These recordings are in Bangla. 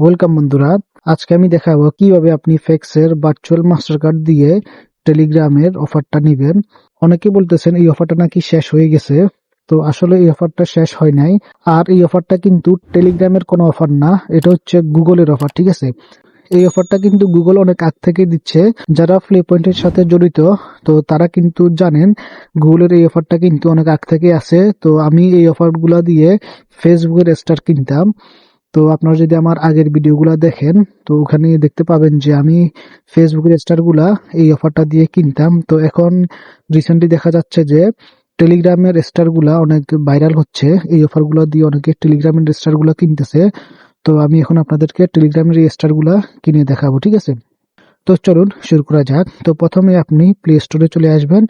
ওয়েলকাম বন্ধুরা। আজকে আমি দেখাবো কীভাবে আপনি ফেক্সের ভার্চুয়াল মাস্টার কার্ড দিয়ে টেলিগ্রামের অফারটা নেবেন। অনেকে বলতেছেন, এই অফারটা নাকি শেষ হয়ে গেছে। তো আসলে এই অফারটা শেষ হয় নাই। আর এই অফারটা কিন্তু টেলিগ্রামের কোনো অফার না, এটা হচ্ছে গুগলের অফার ঠিক আছে? এই অফারটা কিন্তু গুগল অনেক আগ থেকে দিচ্ছে। যারা ফ্লে পয়েন্টের সাথে জড়িত, তো তারা কিন্তু জানেন গুগলের এই অফারটা কিন্তু অনেক আগ থেকে আছে। তো আমি এই অফারগুলো দিয়ে ফেসবুকের স্টার কিনতাম। তো আপনারা যদি আমার আগের ভিডিওগুলো দেখেন, তো ওখানে দেখতে পাবেন যে আমি ফেসবুকের স্টারগুলা এই অফারটা দিয়ে কিনতাম। তো এখন রিসেন্টলি দেখা যাচ্ছে যে টেলিগ্রামের স্টারগুলা অনেক ভাইরাল হচ্ছে। এই অফারগুলো দিয়ে অনেকে টেলিগ্রামের স্টারগুলা কিনতেছে। তো আমি এখন আপনাদেরকে টেলিগ্রামের এই স্টারগুলা কিনে দেখাবো, ঠিক আছে? তো চলুন শুরু করা যাক। তো প্রথমে আপনি প্লে স্টোরে চলে আসবেন।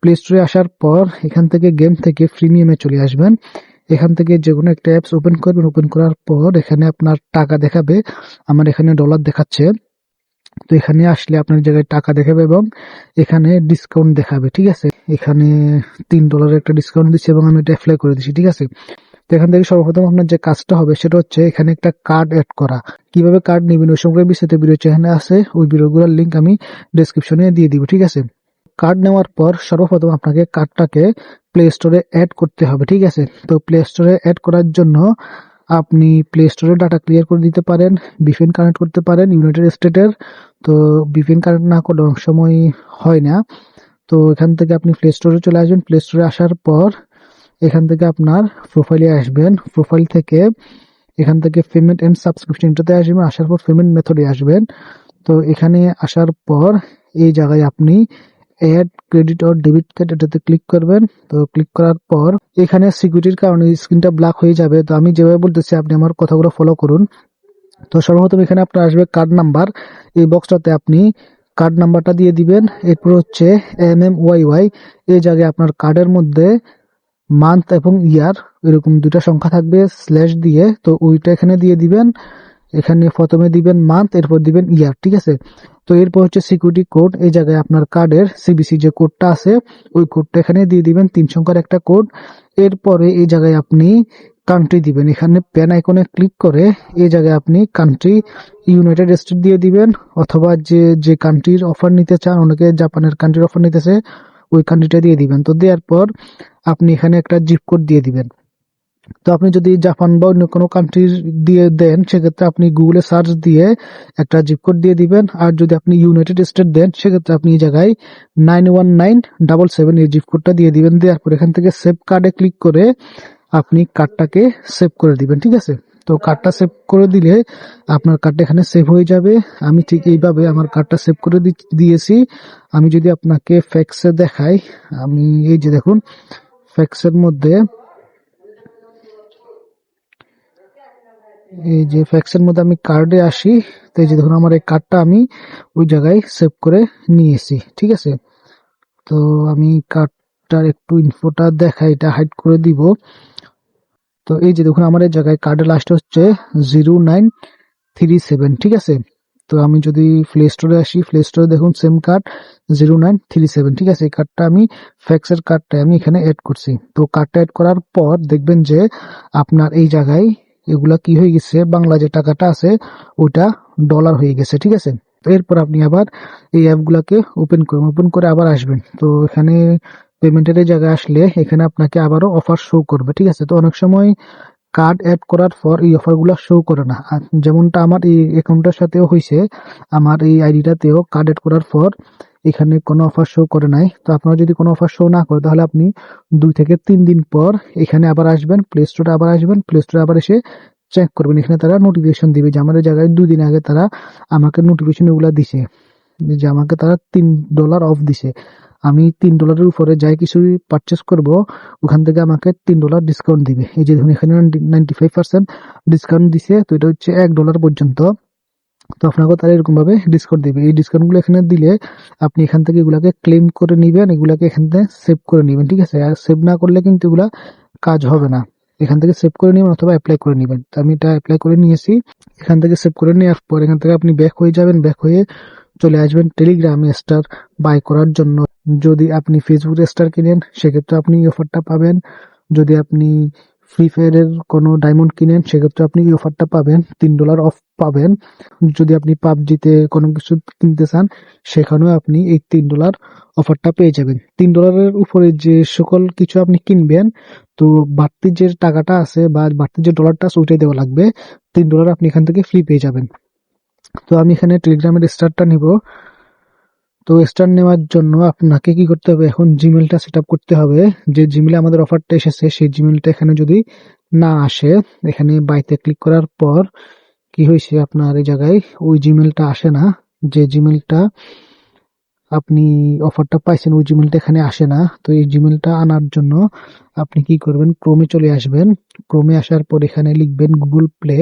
প্লে স্টোরে আসার পর এখান থেকে গেম থেকে প্রিমিয়ামে চলে আসবেন। এখান থেকে যে কোনো একটা অ্যাপস ওপেন করবেন ওপেন করার পর এখানে আপনার টাকা দেখাবে। আমার এখানে ডলার দেখাচ্ছে। তো এখানে আসলে আপনার জায়গায় টাকা দেখাবে এবং এখানে ডিসকাউন্ট দেখাবে, ঠিক আছে? এখানে তিন ডলারের একটা ডিসকাউন্ট দিচ্ছে এবং আমি এটা অ্যাপ্লাই করে দিচ্ছি, ঠিক আছে? তো এখান থেকে সর্বপ্রথম আপনার যে কাজটা হবে সেটা হচ্ছে এখানে একটা কার্ড অ্যাড করা। কীভাবে কার্ড নেবেন? ওই সম্পর্কে বিস্তারিত ভিডিও চ্যানেলে আছে। ওই ভিডিওগুলোর লিঙ্ক আমি ডিসক্রিপশনে দিয়ে দিব, ঠিক আছে? কার্ড নেওয়ার পর সর্বপ্রথম আপনাকে কার্ডটাকে প্লে স্টোরে অ্যাড করতে হবে, ঠিক আছে? তো প্লে স্টোরে অ্যাড করার জন্য আপনি প্লে স্টোরে ডাটা ক্লিয়ার করে দিতে পারেন বিপিএন কানেক্ট করতে পারেন ইউনাইটেড স্টেটের তো বিপিএন কানেক্ট না করলে অনেক সময় হয় না। তো এখান থেকে আপনি প্লে স্টোরে চলে আসবেন। প্লে স্টোরে আসার পর এখান থেকে আপনার প্রোফাইলে আসবেন। প্রোফাইল থেকে এখান থেকে পেমেন্ট অ্যান্ড সাবস্ক্রিপশনটাতে আসবেন। আসার পর পেমেন্ট মেথডে আসবেন। তো এখানে আসার পর এই জায়গায় আপনি add credit or debit card এটাতে ক্লিক করবেন। তো ক্লিক করার পর এখানে সিকিউরিটির কারণে স্ক্রিনটা ব্ল্যাক হয়ে যাবে। তো আমি যেভাবে বলতেছি, আপনি আমার কথাগুলো ফলো করুন। তো সর্বপ্রথম এখানে আপনার আসবে কার্ড নাম্বার এই বক্সটাতে আপনি কার্ড নাম্বারটা দিয়ে দিবেন। এরপর হচ্ছে এম এম ওয়াই ওয়াই এই জায়গায় আপনার কার্ডের মধ্যে মান্থ এবং ইয়ার এরকম দুটা সংখ্যা থাকবে স্ল্যাশ দিয়ে। তো ওইটা এখানে দিয়ে দিবেন। এখানে প্রথমে দিবেন মান্থ এরপর দিবেন ইয়ার ঠিক আছে? তো এরপর হচ্ছে সিকিউরিটি কোড এই জায়গায় আপনার কার্ডের সিবিসি যে কোডটা আছে, ওই কোডটা এখানে দিয়ে দিবেন, তিন সংখ্যার একটা কোড এরপরে এই জায়গায় আপনি কান্ট্রি দিবেন। এখানে প্যান আইকনে ক্লিক করে এই জায়গায় আপনি কান্ট্রি ইউনাইটেড স্টেট দিয়ে দিবেন, অথবা যে যে কান্ট্রির অফার নিতে চান, অনেকে জাপানের কান্ট্রির অফার নিতেছে, ওই কান্ট্রিটা দিয়ে দিবেন। তো দেওয়ার পর আপনি এখানে একটা জিপ কোড দিয়ে দিবেন। তো আপনি যদি জাপান বা অন্য কোনো কান্ট্রির দিয়ে দেন, সেক্ষেত্রে আপনি গুগলে সার্চ দিয়ে একটা জিপ কোড দিয়ে দিবেন। আর যদি আপনি ইউনাইটেড স্টেট দেন, সেক্ষেত্রে আপনি এই জায়গায় nine one nine double seven এই জিপ কোডটা দিয়ে দিবেন। দেওয়ার পর এখান থেকে সেভ কার্ডে ক্লিক করে আপনি কার্ডটাকে সেভ করে দিবেন, ঠিক আছে? তো কার্ডটা সেভ করে দিলে আপনার কার্ডটা এখানে সেভ হয়ে যাবে। আমি ঠিক এইভাবে আমার কার্ডটা সেভ করে দিয়েছি। আমি যদি আপনাকে ফ্যাক্সে দেখাই, আমি এই যে দেখুন ফ্যাক্সের মধ্যে এই যে ফ্যাক্সের মধ্যে আমি কার্ডে আসি, তো এই যে দেখুন আমার এই কার্ডটা আমি ওই জায়গায় সেভ করে নিয়েছি ঠিক আছে? তো আমি কার্ডটার একটু ইনফোটা দেখাই, এটা হাইড করে দিব। তো এই যে দেখুন, আমার এই জায়গায় কার্ডের লাস্ট হচ্ছে জিরো নাইন থ্রি সেভেন ঠিক আছে? তো আমি যদি প্লে স্টোরে আসি প্লে স্টোরে দেখুন same card zero nine three seven ঠিক আছে? এই কার্ডটা আমি ফ্যাক্সের কার্ডটা আমি এখানে অ্যাড করছি। তো কার্ডটা অ্যাড করার পর দেখবেন যে আপনার এই জায়গায় এগুলা কি হয়ে গেছে? বাংলা যে টাকাটা আছে ওটা ডলার হয়ে গেছে, ঠিক আছে? তো এরপর আপনি আবার এই অ্যাপগুলাকে ওপেন করবেন ওপেন করে আবার আসবেন। তো এখানে পেমেন্টের জায়গায় আসলে এখানে আপনাকে আবারও অফার শো করবে, ঠিক আছে? তো অনেক সময় কার্ড অ্যাড করার পর এই অফারগুলো শো করে না। যেমনটা আমার এই অ্যাকাউন্টের সাথেও হয়েছে আমার এই আইডিটাতেও কার্ড অ্যাড করার পর এখানে কোনো অফার শো করে নাই। তো আপনারা যদি কোনো অফার শো না করে, তাহলে আপনি দুই থেকে তিন দিন পর এখানে আবার আসবেন প্লে স্টোরে আবার আসবেন প্লে স্টোরে আবার এসে চেক করবেন। এখানে তারা নোটিফিকেশন দিবে যে আমার জায়গায় দুই দিন আগে তারা আমাকে নোটিফিকেশন এগুলো দিছে, যে আমাকে তারা তিন ডলার অফ দিছে। আমি তিন ডলারের উপরে যাই কিছু পারচেস করব, ওখান থেকে আমাকে তিন ডলার ডিসকাউন্ট দিবে। এই যে দেখুন এখানে নাইনটি ফাইভ পার্সেন্ট ডিসকাউন্ট দিছে, তো এটা হচ্ছে এক ডলার পর্যন্ত। তো আপনাকে তারা এরকম ভাবে ডিসকাউন্ট দিবে। এই ডিসকাউন্টগুলো এখানে দিলে আপনি এখান থেকে এগুলাকে ক্লেম করে নিবেন, এগুলাকে এখান থেকে সেভ করে নিবেন, ঠিক আছে? আর সেভ না করলে কিন্তু এগুলা কাজ হবে না। এখান থেকে সেভ করে নেবেন অথবা অ্যাপ্লাই করে নেবেন। তো আমি এটা অ্যাপ্লাই করে নিয়েছি। এখান থেকে সেভ করে নেওয়ার পর এখান থেকে আপনি ব্যাক হয়ে যাবেন ব্যাক হয়ে চলে আসবেন টেলিগ্রামে স্টার বাই করার জন্য। যদি আপনি ফেসবুক স্টার কিনেন, সেক্ষেত্রে আপনি অফারটা পাবেন। যদি আপনি ফ্রি ফায়ারের কোনো ডায়মন্ড কিনেন, সেক্ষেত্রে আপনি এই অফারটা পাবেন। তিন ডলার অফ পাবেন। যদি আপনি পাবজিতে কোনো কিছু কিনতে চান, সেখানেও আপনি এই তিন ডলার অফারটা পেয়ে যাবেন। তিন ডলারের উপরে যে সকল কিছু আপনি কিনবেন, তো বাড়তি যে টাকাটা আছে বা বাড়তি যে ডলারটা আছে, ওইটাই দেওয়া লাগবে। তিন ডলার আপনি এখান থেকে ফ্রি পেয়ে যাবেন। তো আমি এখানে টেলিগ্রামের স্টারটা নিব। তো স্টার নেওয়ার জন্য আপনাকে কি করতে হবে, এখন জিমেলটা সেট করতে হবে। যে জিমেলে আমাদের অফারটা এসেছে, সেই জিমেলটা এখানে যদি না আসে, এখানে বাইতে ক্লিক করার পর কি হয়েছে আপনার এই জায়গায়? ওই জিমেলটা আসে না। যে জিমেলটা আপনি অফারটা পাইছেন, ওই জিমেলটা এখানে আসে না। তো এই জিমেলটা আনার জন্য আপনি কি করবেন? ক্রোমে চলে আসবেন। ক্রোমে আসার পর এখানে লিখবেন গুগল প্লে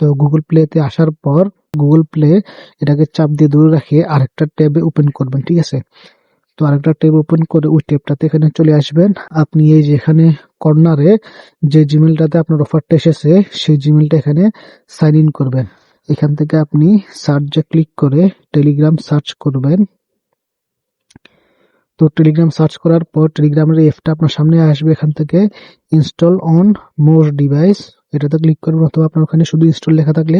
তো গুগল প্লেতে আসার পর গুগল প্লে এটাকে চাপ দিয়ে দূরে রাখে আরেকটা ট্যাবে ওপেন করবেন, ঠিক আছে? তো আরেকটা ট্যাব ওপেন করে ওই ট্যাবটাতে এখানে চলে আসবেন। আপনি এই যে এখানে কর্নারে যে জিমেলটাতে আপনার অফারটা এসেছে, সেই জিমেলটা এখানে সাইন ইন করবেন। এখান থেকে আপনি সার্চে ক্লিক করে টেলিগ্রাম সার্চ করবেন। তো টেলিগ্রাম সার্চ করার পর টেলিগ্রামের অ্যাপটা আপনার সামনে আসবে এখান থেকে। ইনস্টল অন মোর ডিভাইস এটাতে ক্লিক করবেন অথবা আপনার ওখানে শুধু ইনস্টল লেখা থাকলে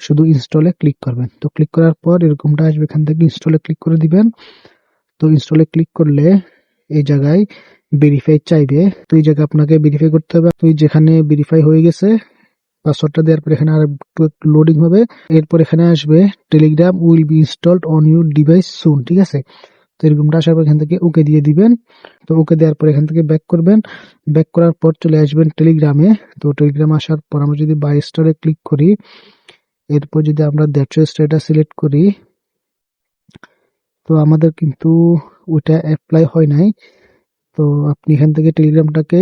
শুধু ইনস্টলে ক্লিক করবেন। তো ক্লিক করার পর এরকমটা আসবে এখান থেকে ইনস্টলে ক্লিক করে দিবেন। তো ইনস্টলে ক্লিক করলে এই জায়গায় ভেরিফাই চাইবে। তো এই জায়গায় আপনাকে ভেরিফাই করতে হবে। তো এই যেখানে ভেরিফাই হয়ে গেছে পাসওয়ার্ডটা দেওয়ার পর এখানে আর লোডিং হবে। এরপর এখানে আসবে Telegram will be installed on your device soon ঠিক আছে? তো এরকমটা আসার পর এখান থেকে ওকে দিয়ে দিবেন। তো ওকে দেওয়ার পর এখান থেকে ব্যাক করবেন। ব্যাক করার পর চলে আসবেন টেলিগ্রামে তো টেলিগ্রাম আসার পর আমরা যদি বাই স্টারে ক্লিক করি, এরপর যদি আমরা দ্যাটশো স্টারটা সিলেক্ট করি তো আমাদের কিন্তু ওইটা অ্যাপ্লাই হয় নাই। তো আপনি এখান থেকে টেলিগ্রামটাকে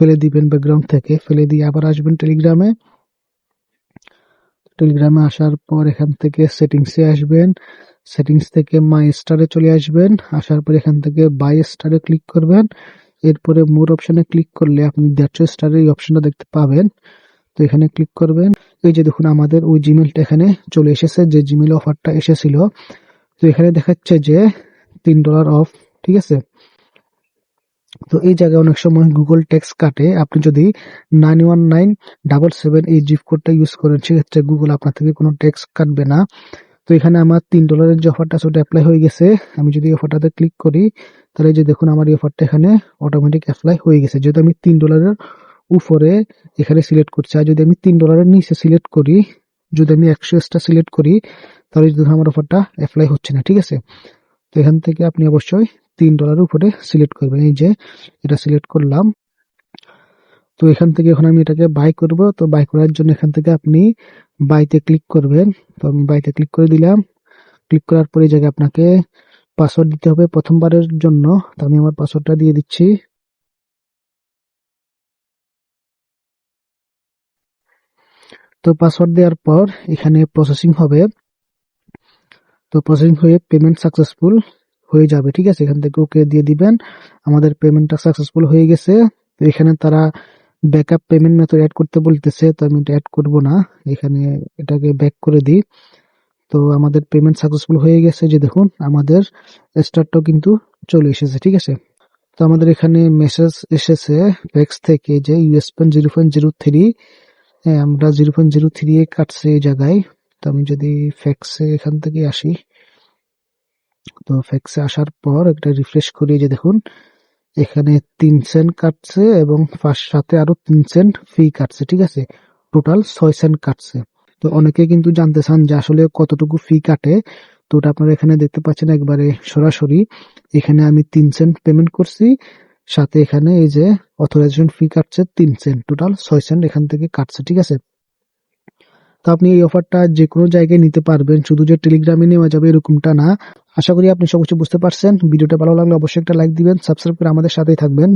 ফেলে দিবেন ব্যাকগ্রাউন্ড থেকে। ফেলে দিয়ে আবার আসবেন টেলিগ্রামে টেলিগ্রামে আসার পর এখান থেকে সেটিংসে আসবেন। সেটিংস থেকে মাই স্টারে চলে আসবেন। আসার পর এখান থেকে বাই স্টারে ক্লিক করবেন। এরপরে মোর অপশনে ক্লিক করলে আপনি দেড়শো স্টারের এই অপশনটা দেখতে পাবেন। তো এখানে ক্লিক করবেন। এই যে দেখুন, আমাদের ওই জিমেলটা এখানে চলে এসেছে। যে জিমেল অফারটা এসেছিল তো এখানে দেখাচ্ছে যে তিন ডলার অফ ঠিক আছে? তো এই জায়গায় অনেক সময় গুগল ট্যাক্স কাটে। আপনি যদি nine one nine double seven এই জিপ কোডটা ইউজ করেন, সেক্ষেত্রে গুগল আপনার থেকে কোনো ট্যাক্স কাটবে না। তো এখানে আমার তিন ডলারের যে অফারটা সেটা অ্যাপ্লাই হয়ে গেছে। আমি যদি অফারটাতে ক্লিক করি, তাহলে যে দেখুন আমার এই অফারটা এখানে অটোমেটিক অ্যাপ্লাই হয়ে গেছে। যেহেতু আমি তিন ডলারের উপরে এখানে সিলেক্ট করছি, আর যদি আমি তিন ডলারের নিচে সিলেক্ট করি, যদি আমি একশো এক্সট্রা সিলেক্ট করি তাহলে যদি আমার অফারটা অ্যাপ্লাই হচ্ছে না, ঠিক আছে? তো এখান থেকে আপনি অবশ্যই তিন ডলারের উপরে সিলেক্ট করবেন। এই যে এটা সিলেক্ট করলাম। তো এখান থেকে এখন আমি এটাকে বাই করব। তো বাই করার জন্য এখান থেকে আপনি বাইতে ক্লিক করবেন। তো আমি বাইতে ক্লিক করে দিলাম। ক্লিক করার পরে জায়গায় আপনাকে পাসওয়ার্ড দিতে হবে প্রথমবারের জন্য। তো আমি আমার পাসওয়ার্ডটা দিয়ে দিচ্ছি। তো পাসওয়ার্ড দেওয়ার পর এখানে প্রসেসিং হবে। তো প্রসেসিং হয়ে পেমেন্ট সাকসেসফুল হয়ে যাবে, ঠিক আছে? এখান থেকে ওকে দিয়ে দিবেন। আমাদের পেমেন্টটা সাকসেসফুল হয়ে গেছে। তো এখানে তারা ব্যাকআপ পেমেন্ট মেথড অ্যাড করতে বলতেছে, তো আমি এটা অ্যাড করব না। এখানে এটাকে ব্যাক করে দিই। তো আমাদের পেমেন্ট সাকসেসফুল হয়ে গেছে যে দেখুন, আমাদের স্টারটাও কিন্তু চলে এসেছে, ঠিক আছে? তো আমাদের এখানে মেসেজ এসেছে ফ্যাক্স থেকে যে US pen zero point zero three আমরা জিরো পয়েন্ট জিরো থ্রি কাটছে এই জায়গায়। তো আমি যদি ফ্যাক্সে এখান থেকে আসি, তো ফ্যাক্সে আসার পর একটা রিফ্রেশ করি যে দেখুন, এখানে তিন সেন্ট কাটছে এবং সাথে আরও তিন সেন্ট ফি কাটছে, ঠিক আছে? টোটাল ছয় সেন্ট কাটছে। তো অনেকে কিন্তু জানতে চান যে আসলে কতটুকু ফি কাটে। তো ওটা আপনারা এখানে দেখতে পাচ্ছেন একবারে সরাসরি। এখানে আমি তিন সেন্ট পেমেন্ট করছি, সাথে এখানে এই যে অথরাইজেশন ফি কাটছে তিন সেন্ট টোটাল ছয় সেন্ট এখান থেকে কাটছে, ঠিক আছে? তো আপনি এই অফারটা যে কোনো জায়গায় নিতে পারবেন। শুধু যে টেলিগ্রামে নেওয়া যাবে এরকমটা না। আশা করি আপনি সবকিছু বুঝতে পারছেন। ভিডিওটা ভালো লাগলে অবশ্যই একটা লাইক দিবেন সাবস্ক্রাইব করে আমাদের সাথেই থাকবেন।